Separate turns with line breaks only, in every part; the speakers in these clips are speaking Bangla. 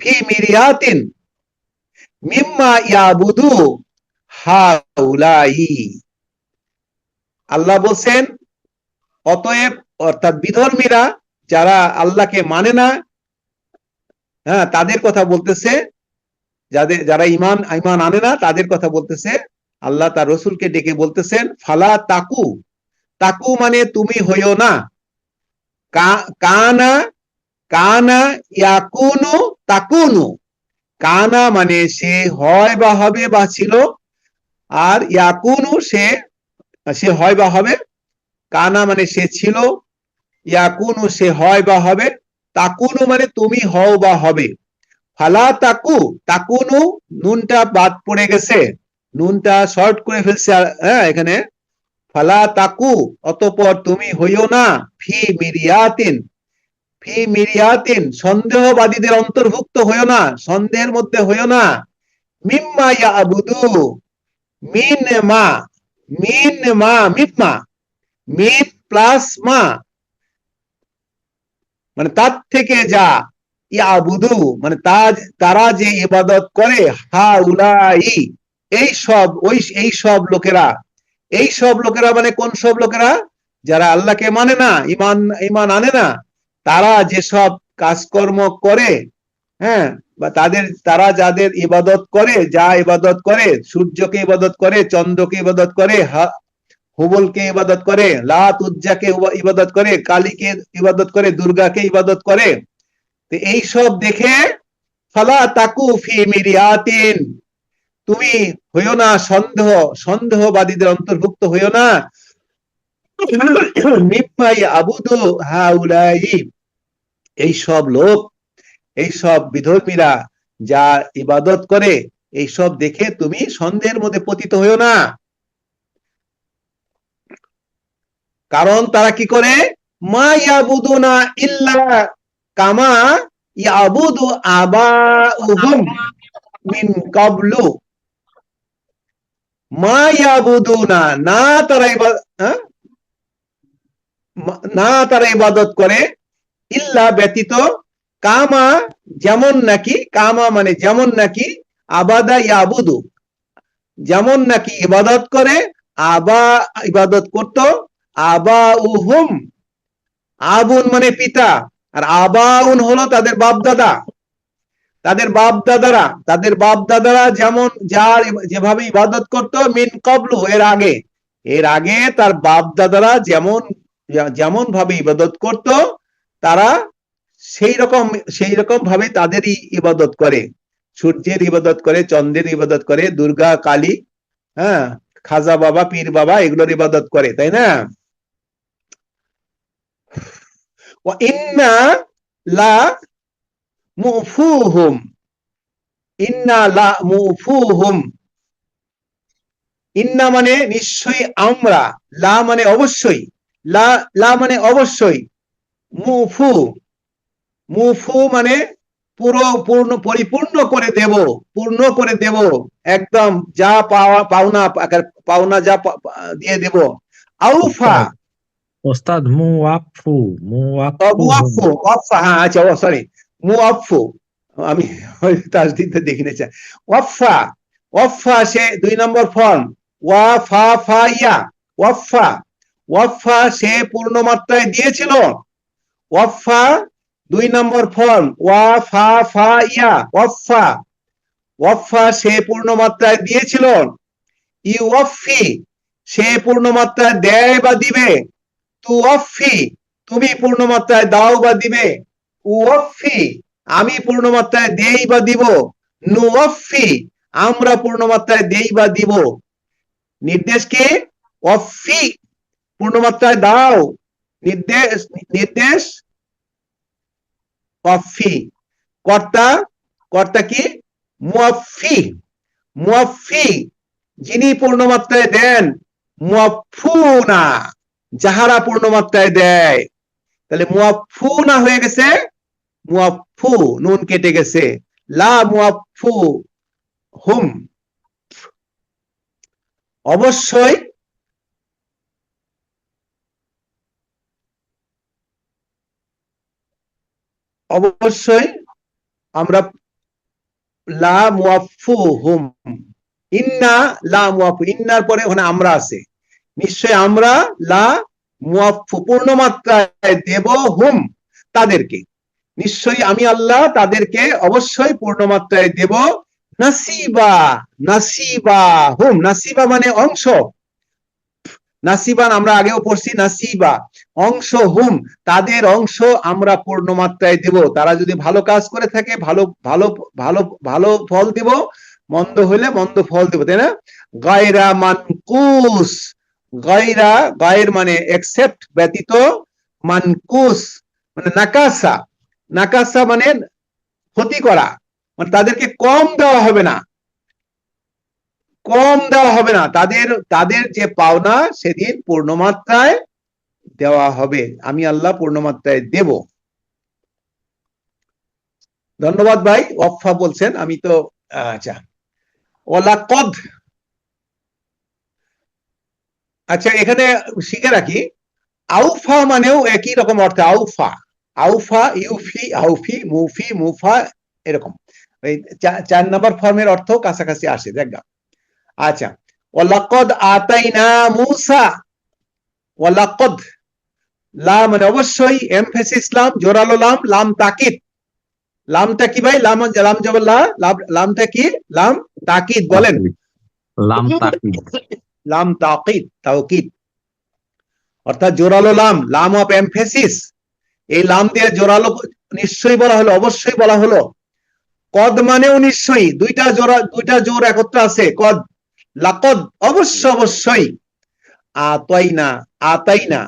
ফি মিরিয়াতিন মিম্মা ইয়াবুদু হাউলাই। আল্লাহ বলছেন, অতএব অর্থাৎ বিধর্মীরা যারা আল্লাহকে মানে না হ্যাঁ তাদের কথা বলতেছে, যাদের, যারা ইমান ইমান আনে না, তাদের কথা বলতেছে। আল্লাহ তার রসুলকে ডেকে বলতেছেন, ফালা তাকু তাকু মানে তুমি হইও না। কানা কানা ইয়াকুনু তাকুনু। কানা মানে সে হয় বা হবে বা ছিল, আর ইয়াকুনু সে সে হয় বা হবে। কানা মানে সে ছিল, ইয়াকুনু সে হয় বা হবে। তাকুনু মানে তুমি হও বা হবে। ফালা তাকু, তাকুনু, নুনটা বাদ পড়ে গেছে। নুনটা শর্ট করে ফেলছে হ্যাঁ এখানে। ফালা তাকু, অতপর তুমি হইও না, ফি মিরিয়াতিন। সন্দেহবাদীদের অন্তর্ভুক্ত হইও না, সন্দেহের মধ্যে হইও না। মিম্মা ইয়াবুদু, মিন মা মিন মা মিম্মা মিন প্লাস মা। মানে তার থেকে যা ইয়াবুদু মানে তা, তারা যে ইবাদত করে হা উলাই এই সব, ওই, এই সব লোকেরা। এই সব লোকেরা মানে কোন সব লোকেরা? যারা আল্লাহকে মানে না ইমান ইমান আনে না। তারা যেসব কাজকর্ম করে হ্যাঁ বা তাদের, তারা যাদের ইবাদত করে, যা ইবাদত করে, সূর্যকে ইবাদত করে, চন্দ্রকে ইবাদত করে হুবলকে ইবাদত করে, লাত উজ্জাকে ইবা- ইবাদত করে, কালীকে ইবাদত করে, দুর্গাকে ইবাদত করে, তো এই সব দেখে ফালা তাকু ফি মিরিয়াতিন। তুমি হইও না সন্দেহ, সন্দেহবাদীদের অন্তর্ভুক্ত হইও না। মিম্মাই আবুদু হাউলাই এই সব লোক এই সব বিধর্মীরা যা ইবাদত করে এই সব দেখে তুমি সন্দেহের মধ্যে পতিত হইও না। কারণ তারা কি করে? মা ইয়াবুদুনা ইল্লা কামা ইয়াবুদু আবাউহুম মিন কাবলু। মা ইয়াবুদুনা, না তারা হ্যাঁ? না তারা ইবাদত করে ইল্লা ব্যতীত কামা যেমন নাকি, কামা মানে যেমন নাকি, আবাদা ইয়াবুদু। যেমন নাকি ইবাদত করে, আবা ইবাদত করত আবা উহুম আবুন মানে পিতা, আর আবাউন হলো তাদের বাপ দাদা তাদের বাপ দাদারা তাদের বাপ দাদারা যেমন যার যেভাবে ইবাদত করত, মিন কবলু, এর আগে। এর আগে তার বাপ দাদারা যেমন যেমন ভাবে ইবাদত করত তারা সেই রকম সেই রকম ভাবে তাদেরই ইবাদত করে। সূর্যের ইবাদত করে, চন্দ্রের ইবাদত করে, দুর্গা, কালী হ্যাঁ খাজা বাবা, পীর বাবা এগুলোর ইবাদত করে, তাই না? ইন্না লা মুফুহুম। ইন্না লা মুফুহুম। ইন্না মানে নিশ্চয়ই আমরা, লা মানে অবশ্যই। লা লা মানে অবশ্যই। মুফু। মুফু মানে পুরো পূর্ণ পরিপূর্ণ করে দেব পূর্ণ করে দেব। একদম যা পাওয়া পাওনা পাওনা যা দিয়ে দেব। আউফা।
ওস্তাদ মুওয়াফু
মুআফু ওয়াফা হ্যাঁ আচ্ছা ও সরি মুআফু আমি তাসদিদটা দেখে নিয়েছি ওয়াফা ওয়াফা সে দুই নম্বর ফর্ম ওয়া ফা ফা ইয়া ওয়াফা। ওয়াফা সে পূর্ণ মাত্রায় দিয়েছিল। ওয়াফা, দুই নম্বর ফর্ম ওয়া ফা ফা ইয়া, ওয়াফা। ওয়াফা সে পূর্ণ মাত্রায় দিয়েছিল ইউফি সে পূর্ণ মাত্রায় দেয় বা দিবে। তুওয়াফি তুমি পূর্ণ মাত্রায় দাও বা দিবে। উওয়াফি আমি পূর্ণ মাত্রায় দেই বা দিব। নুওয়াফি আমরা পূর্ণ মাত্রায় দেই বা দিব। নির্দেশ কি? ওয়াফি পূর্ণ মাত্রায় দাও। নির্দেশ নির্দেশ ওয়াফি কর্তা কর্তা কি? মুয়াফি মুয়াফি যিনি পূর্ণ মাত্রায় দেন মুয়াফুনা যাহারা পূর্ণ মাত্রায় দেয়। তাহলে মুয়াফু না হয়ে গেছে মুয়াফু নুন কেটে গেছে। লা মুয়াফু হুম। অবশ্যই অবশ্যই আমরা লা মুয়াফফু হুম ইন্না লা মুয়াফফু, ইন্নার পরে ওখানে আমরা আছে। নিশ্চয় আমরা লা মুয়াফফু পূর্ণ মাত্রায় দেব হুম তাদেরকে। নিশ্চয়ই আমি আল্লাহ তাদেরকে অবশ্যই পূর্ণ মাত্রায় দেব। নাসিবা নাসিবা হুম নাসিবা মানে অংশ। নাসিবান, আমরা আগেও পড়ছি, নাসিবা। অংশ হুম, তাদের অংশ আমরা পূর্ণ মাত্রায় দেব। তারা যদি ভালো কাজ করে থাকে, ভালো ভালো ভালো ভালো ফল দেব, মন্দ হলে মন্দ ফল দেব, তাই না? গায়রা মানকুস, গায়রা, গায়ের মানে একসেপ্ট ব্যতীত মানকুস মানে নাকাসা। নাকাসা মানে ক্ষতি করা। মানে তাদেরকে কম দেওয়া হবে না। কম দেওয়া হবে না। তাদের তাদের যে পাওনা সেদিন পূর্ণমাত্রায় দেওয়া হবে। আমি আল্লাহ পূর্ণমাত্রায় দেব। ধন্যবাদ ভাই অফা বলছেন, আমি তো আচ্ছা। ওলা কদ আচ্ছা এখানে শিখে রাখি। আউফা মানেও একই রকম অর্থে আউফা। আউফা, ইউফি, আউফি, মুফি, মুফা, এরকম। চার নম্বর ফর্মের অর্থ কাছাকাছি আসে, দেখা আচ্ছা ওয়ালাকদ আতাইনা মুসা ওয়ালাকদ লা মানে অবশ্যই এমফেসিস লাম জোরালো লাম লাম তাকিদ। লামটা কি ভাই? লাম লাম জবর লা লামটা কি? লাম তাকিদ বলেন।
লাম তাকিদ।
লাম তাকিদ তাওকিদ। অর্থাৎ জোরালো লাম লাম অফ এমফেসিস এই লাম দিয়ে জোরালো নিশ্চয়ই বলা হলো অবশ্যই বলা হলো। কদ মানেও নিশ্চয়ই দুইটা জোড়া দুইটা জোর একত্র আছে কদ। লাকদ অবশ্য অবশ্যই। আতাই না আতাই না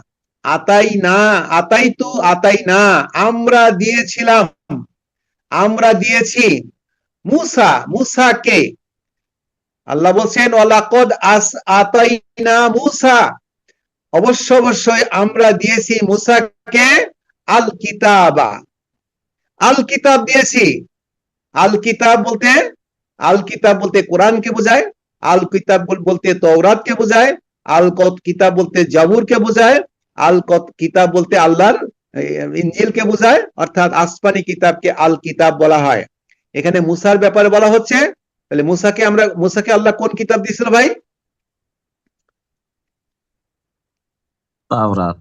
আতাই না আতাই তু আতাই না আমরা দিয়েছিলাম। আমরা দিয়েছি। মুসা মুসাকে আল্লাহ বলছেন ওয়ালাকদ আস আতাইনা মুসা। অবশ্য অবশ্যই আমরা দিয়েছি মুসাকে আল কিতাবা আল কিতাব দিয়েছি। আল কিতাব বলতে আল কিতাব বলতে কোরআনকে বোঝায়? আল কিতাব বল- বলতে তৌরাতকে বোঝায় আল কত কিতাব বলতে জাবুরকে বোঝায় আল কত কিতাব বলতে আল্লাহর ইঞ্জিলকে বোঝায় অর্থাৎ আসমানি কিতাবকে আল কিতাব বলা হয়। এখানে মুসার ব্যাপারে বলা হচ্ছে তাহলে মুসাকে আমরা মুসাকে আল্লাহ কোন কিতাব দিয়েছিল ভাই?
তাওরাত।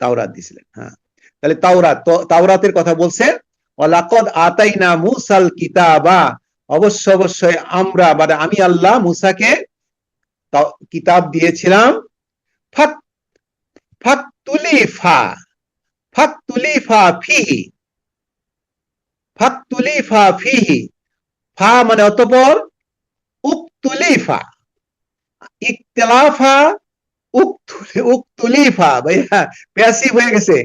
তাওরাত দিছিলেন হ্যাঁ। তাহলে তাওরাত তাওরাতের কথা বলছে ওয়ালাকদ আতাইনা মুসাল কিতাবা অবশ্য অবশ্যই আমরা মানে আমি আল্লাহ মুসাকে কিতাব দিয়েছিলাম মানে অতঃপর উকতুলিফা, ইকতলাফা উকতুলি, উকতুলিফা, ভাইয়া প্যাসিভ হয়ে গেছে,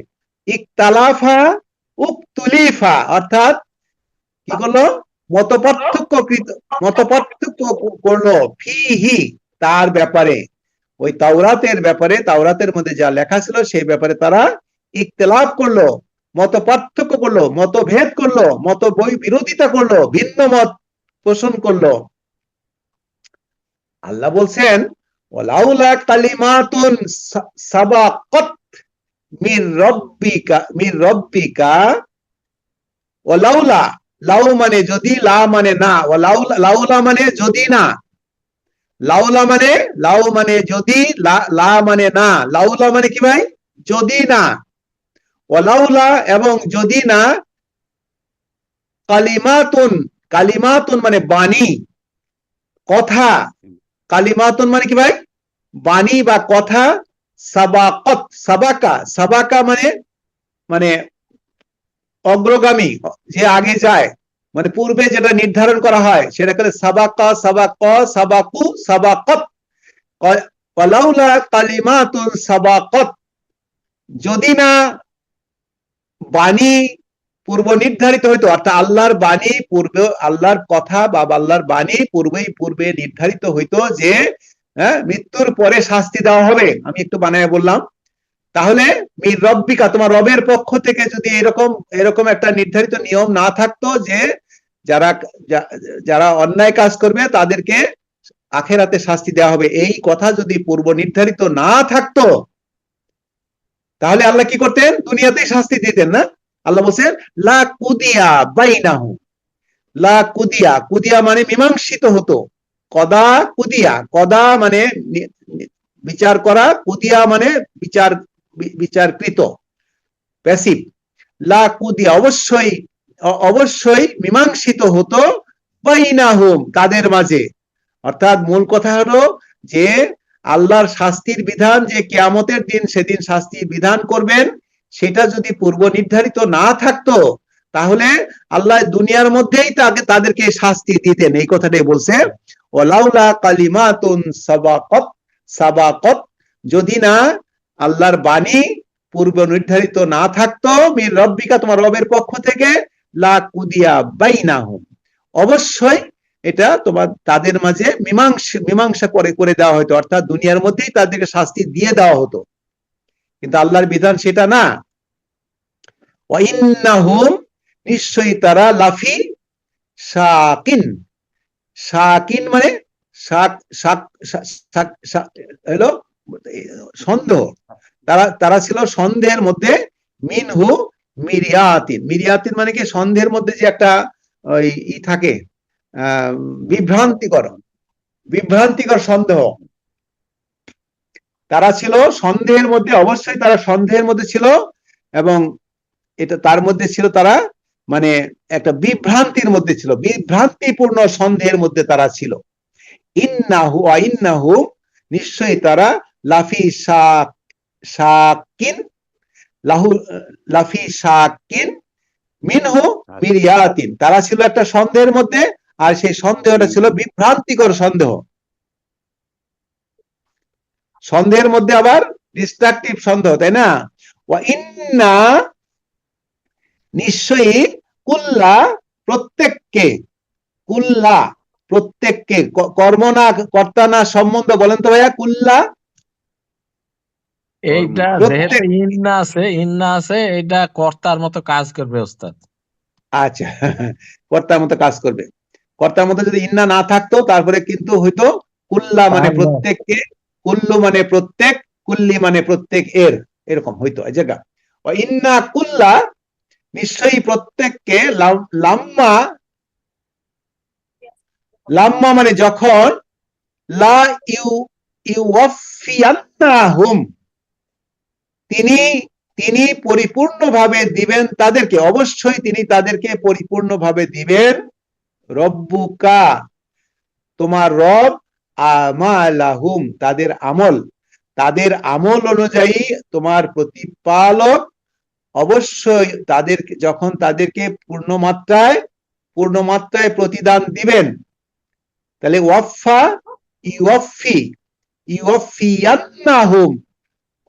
ইকতালাফা উকতুলিফা, অর্থাৎ কি করল? মত পার্থক্য করল ফিহি তার ব্যাপারে। ওই তাওরাতের ব্যাপারে, তাওরাতের মধ্যে যা লেখা ছিল সেই ব্যাপারে তারা ইকতলাফ করল মত পার্থক্য করল, মতভেদ করল মত বই বিরোধিতা করল, ভিন্ন মত পোষণ করল। আল্লাহ বলছেন ওলাউলা লাউ মানে যদি লা মানে না ওলাউলা লাউলা মানে যদি না লাউলা মানে লাউ মানে যদি লা লা মানে না লাউলা মানে কি ভাই যদি না ওলাউলা এবং যদি না কালিমাতুন কালিমাতুন মানে বাণী কথা কালিমাতুন মানে কি ভাই বাণী বা কথা সাবাকত সাবাকা সাবাকা মানে মানে অগ্রগামী, যে আগে যায় মানে পূর্বে যেটা নির্ধারণ করা হয়, সেটা সাবাকা, সাবাক, সাবাকু, সাবাকত। কলাউলা কালিমাতুন সাবাকত। যদি না বাণী পূর্ব নির্ধারিত হইতো, অর্থাৎ আল্লাহর বাণী পূর্বে, আল্লাহর কথা বা আল্লাহর বাণী পূর্বেই পূর্বে নির্ধারিত হইতো যে হ্যাঁ মৃত্যুর পরে শাস্তি দেওয়া হবে। আমি একটু বানায় বললাম। তাহলে রব্বিকা, তোমার রবের পক্ষ থেকে যদি এরকম এরকম একটা নির্ধারিত নিয়ম না থাকতো যে যারা যারা অন্যায় কাজ করবে তাদেরকে আখেরাতে শাস্তি দেওয়া হবে। এই কথা যদি পূর্ব নির্ধারিত না থাকতো, তাহলে আল্লাহ কি করতেন? দুনিয়াতেই শাস্তি দিতেন না। আল্লাহ বলছেন, লা কুদিয়া বাই বাইনাহু। লা কুদিয়া কুদিয়া মানে মীমাংসিত হতো। কদা কুদিয়া, কদা মানে বিচার করা, কুদিয়া মানে বিচার বিচারকৃত প্যাসিভ লা কুদিয়া অবশ্যই অবশ্যই মীমাংসিত হতো বাইনাহুম, তাদের মাঝে। অর্থাৎ মূল কথা হলো যে আল্লাহর শাস্তির বিধান, যে কেয়ামতের দিন সেদিন শাস্তির বিধান করবেন, সেটা যদি পূর্ব নির্ধারিত না থাকতো, তাহলে আল্লাহ দুনিয়ার মধ্যেই তাকে, তাদেরকে শাস্তি দিতেন। এই কথাটাই বলছে, ওলাউলা কালিমাতুন সাবাকত সাবাকত, যদি না আল্লাহর বাণী পূর্ব নির্ধারিত না থাকতো। মির রব্বিকা তোমার রবের পক্ষ থেকে। লা কুদিয়া বাইনাহুম। অবশ্যই এটা তোমার তাদের মাঝে মীমাংসা মীমাংসা করে করে দেওয়া হতো। অর্থাৎ দুনিয়ার মধ্যেই তাদেরকে শাস্তি দিয়ে দেওয়া হতো। কিন্তু আল্লাহর বিধান সেটা না। ওয়াইন্নাহুম, নিশ্চয়ই তারা লাফি, শাকিন। শাকিন মানে শাক শাক হলো সন্দেহ তারা তারা ছিল সন্দেহের মধ্যে মিনহু মিরিয়াতিন। মিরিয়াতিন মানে কি? সন্দেহের মধ্যে যে একটা, ওই ই থাকে বিভ্রান্তিকর বিভ্রান্তিকর সন্দেহ। তারা ছিল সন্দেহের মধ্যে, অবশ্যই তারা সন্দেহের মধ্যে ছিল এবং এটা, তার মধ্যে ছিল তারা মানে একটা বিভ্রান্তির মধ্যে ছিল। বিভ্রান্তিপূর্ণ সন্দেহের মধ্যে তারা ছিল। ইন্নাহু ইন্নাহু, নিশ্চয়ই তারা লাফি শাক, শাকিন, লাহু, লাফি শাকিন, মিনহু মিরিয়াতিন। তারা ছিল একটা সন্দেহের মধ্যে, আর সেই সন্দেহটা ছিল বিভ্রান্তিকর সন্দেহ। সন্দেহের মধ্যে আবার ডিস্ট্রাকটিভ সন্দেহ, তাই না? ওয়া ইন্না নিশ্চয়ই কুল্লা প্রত্যেককে কুল্লা প্রত্যেককে কর্ম না কর্তা না সম্বন্ধ বলেন তো ভাইয়া, কুল্লা
এইটা যেহেতু ইন্না আছে ইন্না আছে এটা কর্তার মতো কাজ করবে ওস্তাদ।
আচ্ছা কর্তার মতো কাজ করবে। কর্তার মতো যদি ইন্না না থাকতো তারপরে কিন্তু হয়তো কুল্লা মানে প্রত্যেককে কুল্লু মানে প্রত্যেক কুল্লি মানে প্রত্যেক এর এরকম হইতো এই জায়গা। ইন্না কুল্লা নিশ্চয়ই প্রত্যেককে লাম্মা লাম্মা মানে যখন লা ইউ ইউওয়াফিয়ান্নাহুম তিনি তিনি পরিপূর্ণভাবে দিবেন তাদেরকে। অবশ্যই তিনি তাদেরকে পরিপূর্ণভাবে দিবেন। রব্বুকা, তোমার রব আমালাহুম, তাদের আমল। তাদের আমল অনুযায়ী তোমার প্রতিপালক অবশ্যই তাদেরকে যখন তাদেরকে পূর্ণ মাত্রায় পূর্ণ মাত্রায় প্রতিদান দিবেন, তাহলে ওয়াফা ইউফি, ইউফিয়ান্নাহুম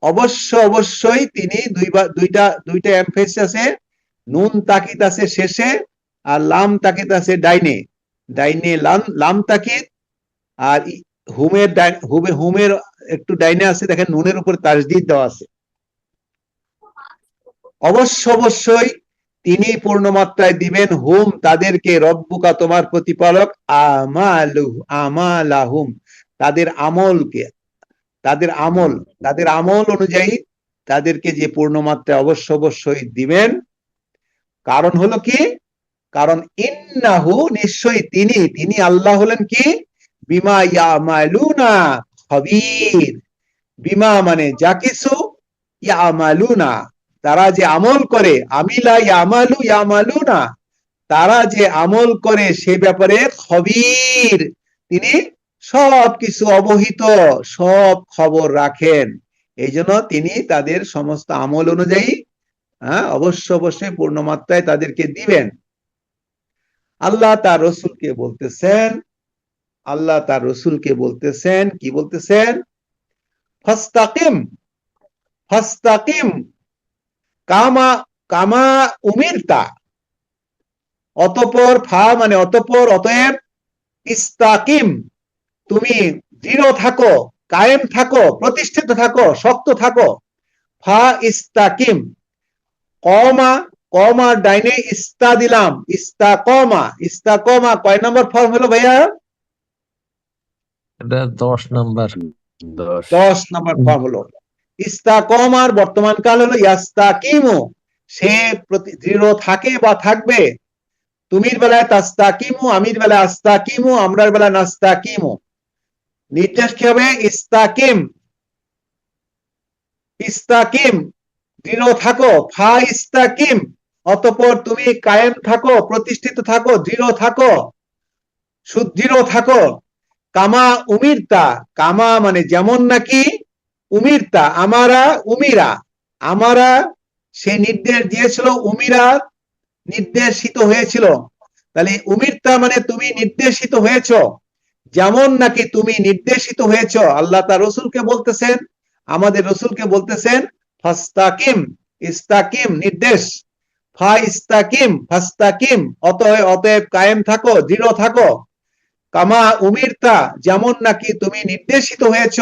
অবশ্য, অবশ্যই তিনি দুইটা দুইটা আছে। নুন তাকিদ আছে শেষে আর লাম তাকিদ আছে ডাইনে। ডাইনে লাম তাকিদ আর হুমের হুমে, হুমের একটু ডাইনে আছে, দেখেন নুনের উপর তাজদিদ দেওয়া আছে। অবশ্য, অবশ্যই তিনি পূর্ণমাত্রায় দিবেন হুম তাদেরকে, রব্বুকা তোমার প্রতিপালক আমালু আমালাহুম, তাদের আমলকে। তাদের আমল তাদের আমল অনুযায়ী তাদেরকে যে পূর্ণমাত্রায় অবশ্য অবশ্যই দিবেন। কারণ হলো কি? কারণ ইন্নাহু নিশ্চয়ই তিনি তিনি আল্লাহ হলেন কি? বিমা ইয়ামালুনা খবীর। বিমা মানে যা কিছু ইয়ামালুনা, তারা যে আমল করে আমিলা ইয়ামালু ইয়ামালুনা, তারা যে আমল করে সে ব্যাপারে খবীর, তিনি সব কিছু অবহিত, সব খবর রাখেন। এই জন্য তিনি তাদের সমস্ত আমল অনুযায়ী হ্যাঁ অবশ্য অবশ্যই পূর্ণমাত্রায় তাদেরকে দিবেন। আল্লাহ তার রসুলকে বলতেছেন, আল্লাহ তার রসুলকে বলতেছেন, কি বলতেছেন? ফাস্তাকিম ফাস্তাকিম, কামা কামা উমিরতা। অতপর ফা মানে অতপর, অতএব ইস্তাকিম তুমি দৃঢ় থাকো কায়েম থাকো প্রতিষ্ঠিত থাকো শক্ত থাকো। ফা ইস্তাকিম। কমা কমা ডাইনে ইস্তা দিলাম। ইস্তা কমা। ইস্তা কমা কয় নম্বর ফর্ম হলো ভাইয়া?
এটা দশ নাম্বার।
দশ।
নম্বর ফর্ম হলো। ইস্তা কমার বর্তমান কাল হলো ইয়াস্তা কিমু সে প্রতি- দৃঢ় থাকে বা থাকবে। তুমির বেলায় তাস্তাকিমু আমির বেলায় আস্তাকিমু আমরার বেলায় নাস্তাকিমু। নির্দেশ কি হবে? ইস্তাকিম। ইস্তাকিম। দৃঢ় থাকো। ফা ইস্তাকিম। অতঃপর তুমি কায়েম থাকো, প্রতিষ্ঠিত থাকো, দৃঢ় থাকো। সুদৃঢ় থাকো। কামা উমিরতা। কামা মানে যেমন নাকি উমিরতা। আমারা উমিরা। আমারা সে নির্দেশ দিয়েছিল, উমিরা নির্দেশিত হয়েছিল। তাহলে উমিরতা মানে তুমি নির্দেশিত হয়েছ। যেমন নাকি তুমি নির্দেশিত হয়েছ, আল্লাহ তার রসুলকে বলতেছেন, আমাদের রসুলকে বলতেছেন, ফাস্তাকিম, ইস্তাকিম, নির্দেশ। ফা ইস্তাকিম ফাস্তাকিম, অতএব অতএব কায়েম থাকো, দৃঢ় থাকো। কামা উমিরতা, যেমন নাকি তুমি নির্দেশিত হয়েছ।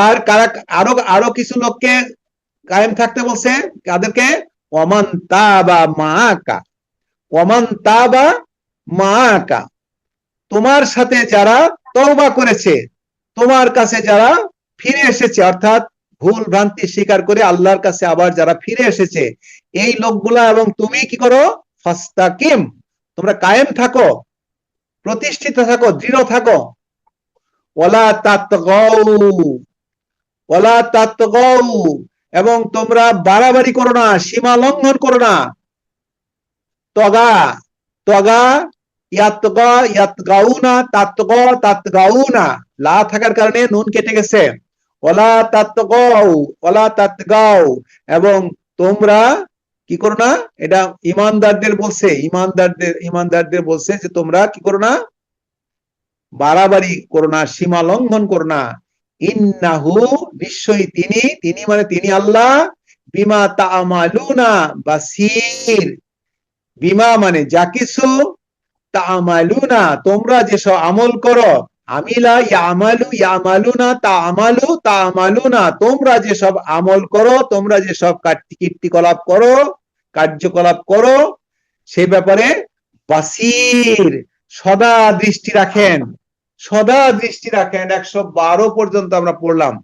আর কারা, আরও আরও কিছু লোককে কায়েম থাকতে বলছে, কাদেরকে? ওমান তাবা মাকা ওমান তাবা মাকা তোমার সাথে যারা তওবা করেছে, তোমার কাছে যারা ফিরে এসেছে, অর্থাৎ ভুল ভ্রান্তি স্বীকার করে আল্লাহর কাছে আবার যারা ফিরে এসেছে, এই লোকগুলা এবং তুমি কি করো? ফাস্তাকিম, তোমরা কায়েম থাকো, প্রতিষ্ঠিত থাকো, দৃঢ় থাকো। ওলা তাতগাউ ওলা তাতগাউ, এবং তোমরা বাড়াবাড়ি করো না, সীমা লঙ্ঘন করো না। তগা তগা লা থাকার কারণে নুন কেটে গেছে। ওলা ওলা এবং তোমরা কি করো না? এটা ইমানদারদের বলছে, ইমানদারদের ইমানদারদের বলছে যে তোমরা কি করো না? বাড়াবাড়ি করো না, সীমা লঙ্ঘন করো না। ইন্নাহু নিশ্চয়ই তিনি তিনি মানে তিনি আল্লাহ। বিমা তামালুনা বাসির। বিমা মানে যা কিছু তোমরা যেসব আমল করো আমিলা ইয়ামালু ইয়ামালুনা তামালু তামালুনা, তোমরা যেসব আমল করো, তোমরা যেসব কীর্তিকলাপ করো, কার্যকলাপ করো, সে ব্যাপারে বাসির, সদা দৃষ্টি রাখেন, সদা দৃষ্টি রাখেন। একশো বারো পর্যন্ত আমরা পড়লাম।